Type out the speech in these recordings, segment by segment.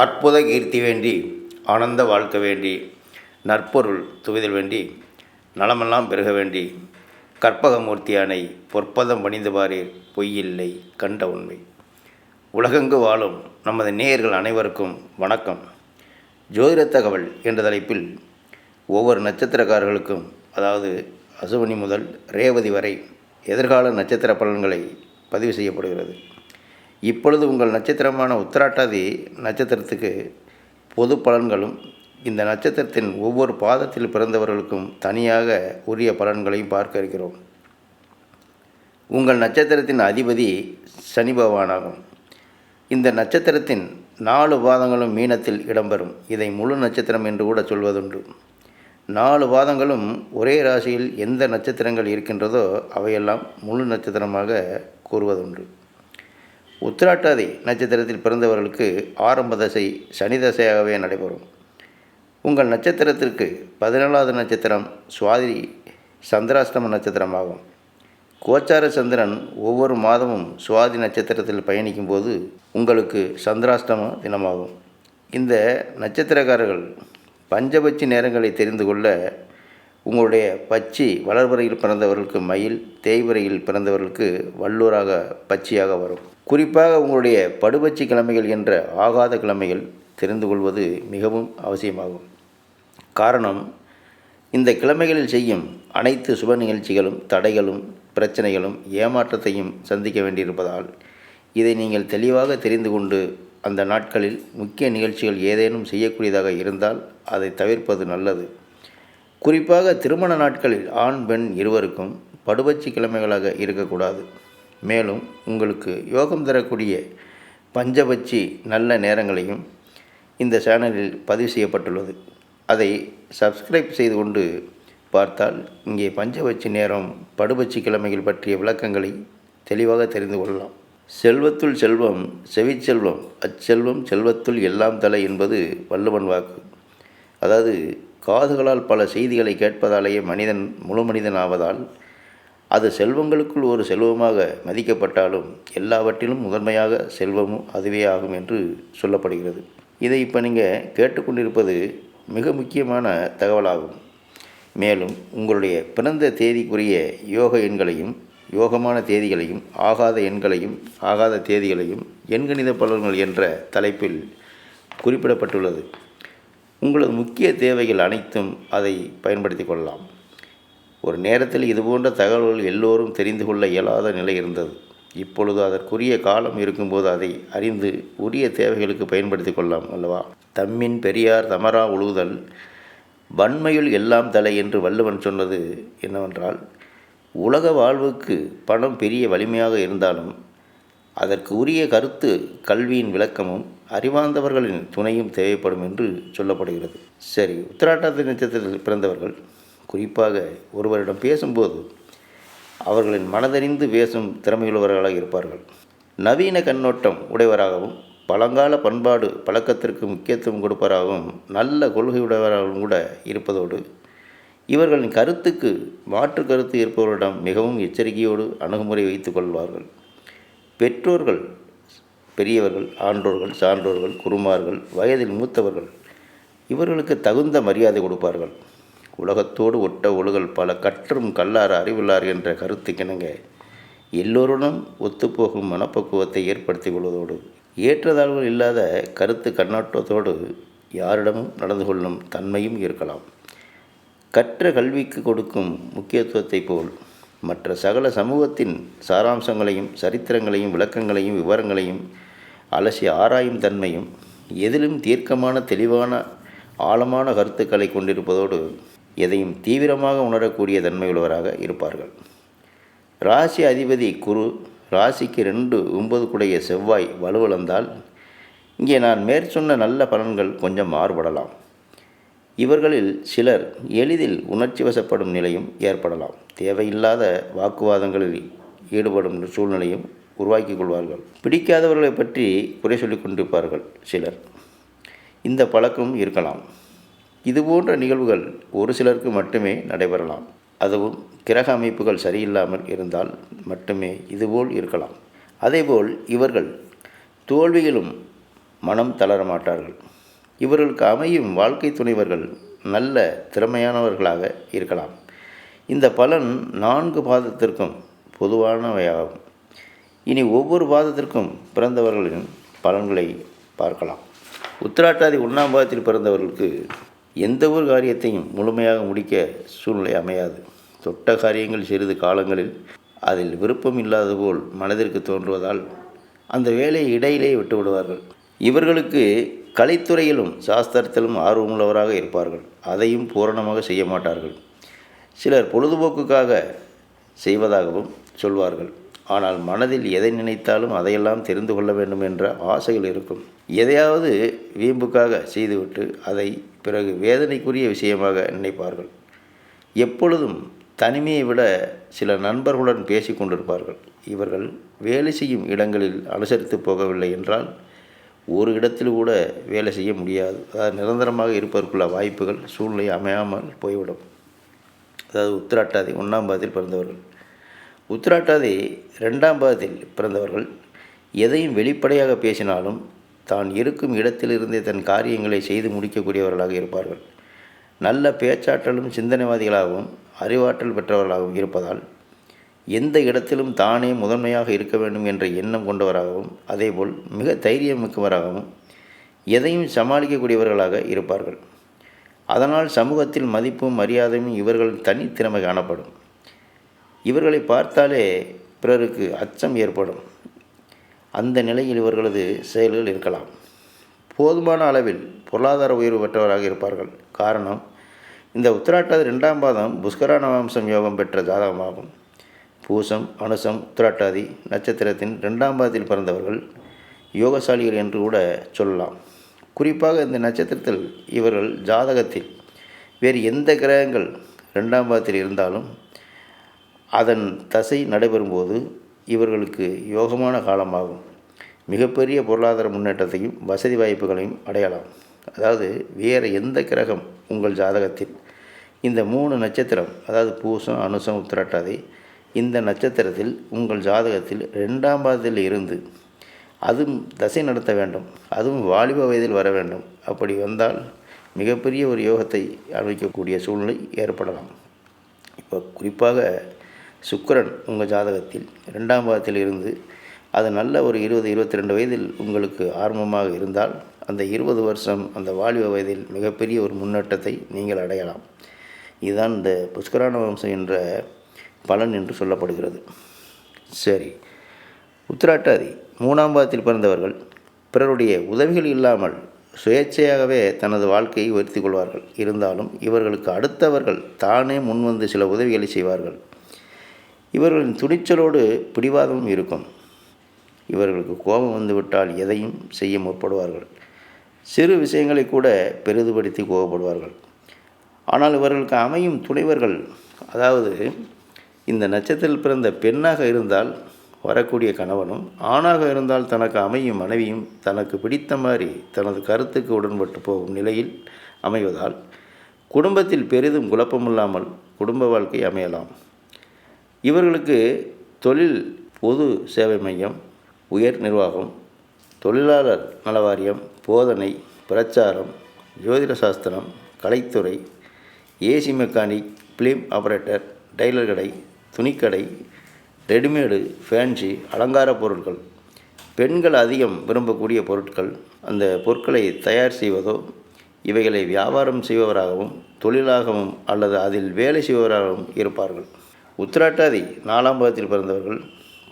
அற்புத கீர்த்தி வேண்டி ஆனந்த வாழ்க்க வேண்டி நற்பொருள் துவிதல் வேண்டி நலமெல்லாம் பெருக வேண்டி கற்பகமூர்த்தியானை பொற்பதம் பணிந்து பொய்யில்லை கண்ட உண்மை. உலகெங்கு வாழும் நமது நேயர்கள் அனைவருக்கும் வணக்கம். ஜோதிட தகவல் என்ற தலைப்பில் ஒவ்வொரு நட்சத்திரக்காரர்களுக்கும் அதாவது அசுவனி முதல் ரேவதி வரை எதிர்கால நட்சத்திர பலன்களை பதிவு செய்யப்படுகிறது. இப்பொழுது உங்கள் நட்சத்திரமான உத்திராட்டாதி நட்சத்திரத்துக்கு பொது பலன்களும் இந்த நட்சத்திரத்தின் ஒவ்வொரு பாதத்தில் பிறந்தவர்களுக்கும் தனியாக உரிய பலன்களையும் பார்க்க இருக்கிறோம். உங்கள் நட்சத்திரத்தின் அதிபதி சனி பகவானாகும். இந்த நட்சத்திரத்தின் நாலு பாதங்களும் மீனத்தில் இடம்பெறும். இதை முழு நட்சத்திரம் என்று கூட சொல்வதுண்டு. நாலு பாதங்களும் ஒரே ராசியில் எந்த நட்சத்திரங்கள் இருக்கின்றதோ அவையெல்லாம் முழு நட்சத்திரமாக கூறுவதுண்டு. உத்திராட்டாதி நட்சத்திரத்தில் பிறந்தவர்களுக்கு ஆரம்ப தசை சனி தசையாகவே நடைபெறும். உங்கள் நட்சத்திரத்திற்கு பதினேழாவது நட்சத்திரம் சுவாதி சந்திராஷ்டம நட்சத்திரமாகும். கோச்சார சந்திரன் ஒவ்வொரு மாதமும் சுவாதி நட்சத்திரத்தில் பயணிக்கும் போது உங்களுக்கு சந்திராஷ்டம தினமாகும். இந்த நட்சத்திரக்காரர்கள் பஞ்சபட்சி நேரங்களை தெரிந்து கொள்ள உங்களுடைய பச்சி வளர்வரையில் பிறந்தவர்களுக்கு மயில் தேய்வரையில் பிறந்தவர்களுக்கு வல்லூராக பச்சியாக வரும். குறிப்பாக உங்களுடைய படுபட்சி கிழமைகள் என்ற ஆகாத கிழமைகள் தெரிந்து கொள்வது மிகவும் அவசியமாகும். காரணம் இந்த கிழமைகளில் செய்யும் அனைத்து சுப நிகழ்ச்சிகளும் தடைகளும் பிரச்சனைகளும் ஏமாற்றத்தையும் சந்திக்க வேண்டியிருப்பதால் இதை நீங்கள் தெளிவாக தெரிந்து கொண்டு அந்த நாட்களில் முக்கிய நிகழ்ச்சிகள் ஏதேனும் செய்யக்கூடியதாக இருந்தால் அதை தவிர்ப்பது நல்லது. குறிப்பாக திருமண நாட்களில் ஆண் பெண் இருவருக்கும் படுபட்சி கிழமைகளாக இருக்கக்கூடாது. மேலும் உங்களுக்கு யோகம் தரக்கூடிய பஞ்சபட்சி நல்ல நேரங்களையும் இந்த சேனலில் பதிவு செய்யப்பட்டுள்ளது. அதை சப்ஸ்கிரைப் செய்து கொண்டு பார்த்தால் இங்கே பஞ்சபட்சி நேரம் படுபட்சி கிழமைகள் பற்றிய விளக்கங்களை தெளிவாக தெரிந்து கொள்ளலாம். செல்வத்துள் செல்வம் செவிச்செல்வம் அச்செல்வம் செல்வத்துள் எல்லாம் தலை என்பது வள்ளுவன் வாக்கு. அதாவது காதுகளால் பல செய்திகளை கேட்பதாலேயே மனிதன் முழு மனிதன் ஆவதால் அது செல்வங்களுக்குள் ஒரு செல்வமாக மதிக்கப்பட்டாலும் எல்லாவற்றிலும் முதன்மையாக செல்வமும் அதுவே ஆகும் என்று சொல்லப்படுகிறது. இதை இப்போ நீங்கள் கேட்டுக்கொண்டிருப்பது மிக முக்கியமான தகவலாகும். மேலும் உங்களுடைய பிறந்த தேதிக்குரிய யோக எண்களையும் யோகமான தேதிகளையும் ஆகாத எண்களையும் ஆகாத தேதிகளையும் எண்கணித பலன்கள் என்ற தலைப்பில் குறிப்பிடப்பட்டுள்ளது. உங்களது முக்கிய தேவைகள் அனைத்தும் அதை பயன்படுத்தி கொள்ளலாம். ஒரு நேரத்தில் இதுபோன்ற தகவல்கள் எல்லோரும் தெரிந்து கொள்ள இயலாத நிலை இருந்தது. இப்பொழுது அதற்குரிய காலம் இருக்கும்போது அதை அறிந்து உரிய தேவைகளுக்கு பயன்படுத்தி கொள்ளலாம் அல்லவா? தம்மின் பெரியார் தமரா உழுதல் வன்மையுள் எல்லாம் தலை என்று வள்ளுவன் சொன்னது என்னவென்றால் உலக வாழ்வுக்கு பணம் பெரிய வலிமையாக இருந்தாலும் அதற்கு உரிய கருத்து கல்வியின் விளக்கமும் அறிவார்ந்தவர்களின் துணையும் தேவைப்படும் என்று சொல்லப்படுகிறது. சரி உத்திராட்டாதி நட்சத்திரத்தில் பிறந்தவர்கள் குறிப்பாக ஒருவரிடம் பேசும்போது அவர்களின் மனதறிந்து பேசும் திறமையுள்ளவர்களாக இருப்பார்கள். நவீன கண்ணோட்டம் உடையவராகவும் பழங்கால பண்பாடு பழக்கத்திற்கு முக்கியத்துவம் கொடுப்பவராகவும் நல்ல கொள்கையுடையவராகவும் கூட இருப்பதோடு இவர்களின் கருத்துக்கு மாற்று கருத்து இருப்பவர்களிடம் மிகவும் எச்சரிக்கையோடு அணுகுமுறை வைத்துக் கொள்வார்கள். பெற்றோர்கள் பெரியவர்கள் ஆன்றோர்கள் சான்றோர்கள் குருமார்கள் வயதில் மூத்தவர்கள் இவர்களுக்கு தகுந்த மரியாதை கொடுப்பார்கள். உலகத்தோடு ஒட்ட ஒழுகல் பல கற்றும் கல்லார் அறிவுள்ளார் என்ற கருத்துக்கிணங்க எல்லோருடன் ஒத்துப்போகும் மனப்பக்குவத்தை ஏற்படுத்தி கொள்வதோடு ஏற்றதாழ்வுகள் இல்லாத கருத்து கண்ணோட்டத்தோடு யாரிடமும் நடந்து கொள்ளும் தன்மையும் இருக்கலாம். கற்ற கல்விக்கு கொடுக்கும் முக்கியத்துவத்தை போல் மற்ற சகல சமூகத்தின் சாராம்சங்களையும் சரித்திரங்களையும் விளக்கங்களையும் விவரங்களையும் அலசி ஆராயும் தன்மையும் எதிலும் தீர்க்கமான தெளிவான ஆழமான கருத்துக்களை கொண்டிருப்பதோடு எதையும் தீவிரமாக உணரக்கூடிய தன்மையுள்ளவராக இருப்பார்கள். ராசி அதிபதி குரு ராசிக்கு ரெண்டு ஒன்பது கூடைய செவ்வாய் வலுவிழந்தால் இங்கே நான் மேற்சொன்ன நல்ல பலன்கள் கொஞ்சம் மாறுபடலாம். இவர்களில் சிலர் எளிதில் உணர்ச்சி வசப்படும் நிலையும் ஏற்படலாம். தேவையில்லாத வாக்குவாதங்களில் ஈடுபடும் சூழ்நிலையும் உருவாக்கி கொள்வார்கள். பிடிக்காதவர்களை பற்றி குறை சொல்லிக் கொண்டிருப்பார்கள் சிலர். இந்த பழக்கம் இருக்கலாம். இதுபோன்ற நிகழ்வுகள் ஒரு சிலருக்கு மட்டுமே நடைபெறலாம். அதுவும் கிரக அமைப்புகள் சரியில்லாமல் இருந்தால் மட்டுமே இதுபோல் இருக்கலாம். அதேபோல் இவர்கள் தோல்விகளும் மனம் தளர மாட்டார்கள். இவர்களுக்கு அமையும் வாழ்க்கை துணைவர்கள் நல்ல திறமையானவர்களாக இருக்கலாம். இந்த பலன் நான்கு பாதத்திற்கும் பொதுவானவையாகும். இனி ஒவ்வொரு பாதத்திற்கும் பிறந்தவர்களின் பலன்களை பார்க்கலாம். உத்திராட்டாதி ஒன்றாம் பாதத்தில் பிறந்தவர்களுக்கு எந்த ஒரு காரியத்தையும் முழுமையாக முடிக்க சூழ்நிலை அமையாது. தொட்ட காரியங்கள் சிறிது காலங்களில் அதில் விருப்பம் இல்லாத போல் மனதிற்கு தோன்றுவதால் அந்த வேலையை இடையிலே விட்டு விடுவார்கள். இவர்களுக்கு கலைத்துறையிலும் சாஸ்திரத்திலும் ஆர்வமுள்ளவராக இருப்பார்கள். அதையும் பூரணமாக செய்ய மாட்டார்கள். சிலர் பொழுதுபோக்குக்காக செய்வதாகவும் சொல்வார்கள். ஆனால் மனதில் எதை நினைத்தாலும் அதையெல்லாம் தெரிந்து கொள்ள வேண்டும் என்ற ஆசைகள் இருக்கும். எதையாவது வீம்புக்காக செய்துவிட்டு அதை பிறகு வேதனைக்குரிய விஷயமாக நினைப்பார்கள். எப்பொழுதும் தனிமையை விட சில நண்பர்களுடன் பேசி கொண்டிருப்பார்கள். இவர்கள் வேலை செய்யும் இடங்களில் அனுசரித்து போகவில்லை என்றால் ஒரு இடத்தில் கூட வேலை செய்ய முடியாது. அதாவது நிரந்தரமாக இருப்பதற்குள்ள வாய்ப்புகள் சூழ்நிலை அமையாமல் போய்விடும். அதாவது உத்திராட்டாதி ஒன்றாம் பாதத்தில் பிறந்தவர்கள். உத்திராட்டாதி ரெண்டாம் பாதத்தில் பிறந்தவர்கள் எதையும் வெளிப்படையாக பேசினாலும் தான் இருக்கும் இடத்திலிருந்தே தன் காரியங்களை செய்து முடிக்கக்கூடியவர்களாக இருப்பார்கள். நல்ல பேச்சாற்றலும் சிந்தனைவாதிகளாகவும் அறிவாற்றல் பெற்றவர்களாகவும் இருப்பதால் எந்த இடத்திலும் தானே முதன்மையாக இருக்க வேண்டும் என்ற எண்ணம் கொண்டவராகவும் அதேபோல் மிக தைரியம் மிக்கவராகவும் எதையும் சமாளிக்கக்கூடியவர்களாக இருப்பார்கள். அதனால் சமூகத்தில் மதிப்பும் மரியாதையும் இவர்கள் தனித்திறமை காணப்படும். இவர்களை பார்த்தாலே பிறருக்கு அச்சம் ஏற்படும். அந்த நிலையில் இவர்களது செயல்கள் இருக்கலாம். போதுமான அளவில் பொருளாதார உயர்வு பெற்றவராக இருப்பார்கள். காரணம் இந்த உத்திராட்டாதி ரெண்டாம் பாதம் புஷ்கரா நவாம்சம் யோகம் பெற்ற ஜாதகமாகும். பூசம் அனுசம் உத்திராட்டாதி நட்சத்திரத்தின் ரெண்டாம் பாதத்தில் பிறந்தவர்கள் யோகசாலிகள் என்று கூட சொல்லலாம். குறிப்பாக இந்த நட்சத்திரத்தில் இவர்கள் ஜாதகத்தில் வேறு எந்த கிரகங்கள் ரெண்டாம் பாதத்தில் இருந்தாலும் அதன் தசை நடைபெறும்போது இவர்களுக்கு யோகமான காலமாகும். மிகப்பெரிய பொருளாதார முன்னேற்றத்தையும் வசதி வாய்ப்புகளையும் அடையலாம். அதாவது வேறு எந்த கிரகம் உங்கள் ஜாதகத்தில்? இந்த மூணு நட்சத்திரம் அதாவது பூசம் அனுசம் உத்திரட்டாதி இந்த நட்சத்திரத்தில் உங்கள் ஜாதகத்தில் ரெண்டாம் பாதத்தில் இருந்து அதுவும் தசை நடத்த வேண்டும் அதுவும் வாலிப வயதில் வர வேண்டும். அப்படி வந்தால் மிகப்பெரிய ஒரு யோகத்தை அனுபவிக்கக்கூடிய சூழ்நிலை ஏற்படலாம். இப்போ குறிப்பாக சுக்கரன் உங்கள் ஜாதகத்தில் ரெண்டாம் பாதத்தில் இருந்து அது நல்ல ஒரு இருபது இருபத்தி ரெண்டு வயதில் உங்களுக்கு ஆரம்பமாக இருந்தால் அந்த இருபது வருஷம் அந்த வாலிப வயதில் மிகப்பெரிய ஒரு முன்னேற்றத்தை நீங்கள் அடையலாம். இதுதான் இந்த புஷ்கரான வம்சம் என்ற பலன் என்று சொல்லப்படுகிறது. சரி. உத்திராட்டாதி மூணாம் பாதத்தில் பிறந்தவர்கள் பிறருடைய உதவிகள் இல்லாமல் சுயேட்சையாகவே தனது வாழ்க்கையை உயர்த்தி கொள்வார்கள். இருந்தாலும் இவர்களுக்கு அடுத்தவர்கள் தானே முன்வந்து சில உதவிகளை செய்வார்கள். இவர்களின் துணிச்சலோடு பிடிவாதமும் இருக்கும். இவர்களுக்கு கோபம் வந்துவிட்டால் எதையும் செய்ய முற்படுவார்கள். சிறு விஷயங்களை கூட பெரிதுபடுத்தி கோபப்படுவார்கள். ஆனால் இவர்களுக்கு அமையும் துணைவர்கள் அதாவது இந்த நட்சத்திரத்தில் பிறந்த பெண்ணாக இருந்தால் வரக்கூடிய கணவனும் ஆணாக இருந்தால் தனக்கு அமையும் மனைவியும் தனக்கு பிடித்த மாதிரி தனது கருத்துக்கு உடன்பட்டு போகும் நிலையில் அமைவதால் குடும்பத்தில் பெரிதும் குழப்பமில்லாமல் குடும்ப வாழ்க்கை அமையலாம். இவர்களுக்கு தொழில் பொது சேவை மையம் உயர் நிர்வாகம் தொழிலாளர் நலவாரியம் போதனை பிரச்சாரம் ஜோதிட சாஸ்திரம் கலைத்துறை AC mechanic film operator tailor கடை துணிக்கடை ரெடிமேடு ஃபேன்சி அலங்கார பொருட்கள். பெண்கள் அதிகம் விரும்பக்கூடிய பொருட்கள் அந்த பொருட்களை தயார் செய்வதோ இவைகளை வியாபாரம் செய்பவராகவும் தொழிலாகவும் அல்லது அதில் வேலை செய்பவராகவும் இருப்பார்கள். உத்திராட்டாதி நாலாம் பாதத்தில் பிறந்தவர்கள்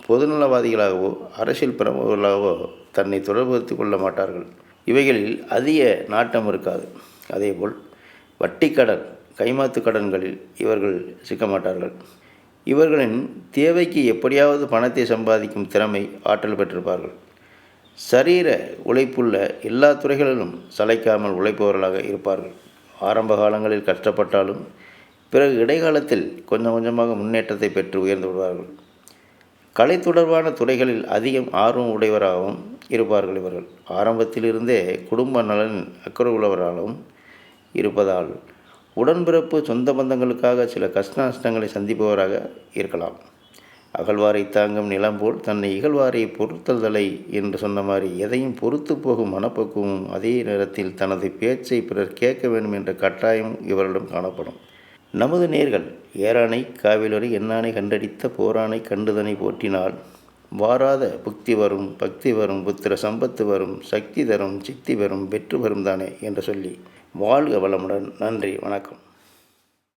பொதுநலவாதிகளாகவோ அரசியல் பிரமுகர்களாகவோ தன்னை தொடர்புறுத்தி கொள்ள மாட்டார்கள். இவைகளில் அதிக நாட்டம் இருக்காது. அதேபோல் வட்டிக்கடன் கைமாத்து கடன்களில் இவர்கள் சிக்க மாட்டார்கள். இவர்களின் தேவைக்கு எப்படியாவது பணத்தை சம்பாதிக்கும் திறமை ஆற்றல் பெற்றிருப்பார்கள். சரீர உழைப்புள்ள எல்லா துறைகளிலும் சளைக்காமல் உழைப்பவர்களாக இருப்பார்கள். ஆரம்ப காலங்களில் கஷ்டப்பட்டாலும் பிறகு இடைக்காலத்தில் கொஞ்சம் கொஞ்சமாக முன்னேற்றத்தை பெற்று உயர்ந்து விடுவார்கள் கலை தொடர்பான துறைகளில் அதிகம் ஆர்வம் உடையவராகவும் இருப்பார்கள் இவர்கள். ஆரம்பத்திலிருந்தே குடும்ப நலன் அக்கறை உள்ளவராலும் இருப்பதால் உடன்பிறப்பு சொந்த பந்தங்களுக்காக சில கஷ்ட நஷ்டங்களை சந்திப்பவராக இருக்கலாம். அகழ்வாரை தாங்கும் நிலம் போல் தன்னை இகழ்வாரை பொறுத்தல்தலை என்று சொன்ன மாதிரி எதையும் பொறுத்து போகும் மனப்பக்குவமும் அதே நேரத்தில் தனது பேச்சை பிறர் கேட்க வேண்டும் என்ற கட்டாயம் இவரிடம் காணப்படும். நமது நேர்கள் ஏரானை காவிலரை என்னானை கண்டடித்த போரானை கண்டுதனை போற்றினால் வாராத புக்தி வரும் பக்தி வரும் புத்திர சம்பத்து வரும் சக்தி தரும் சித்தி வரும் வெற்றி வரும் தானே என்று சொல்லி வாழ்க வளமுடன். நன்றி வணக்கம்.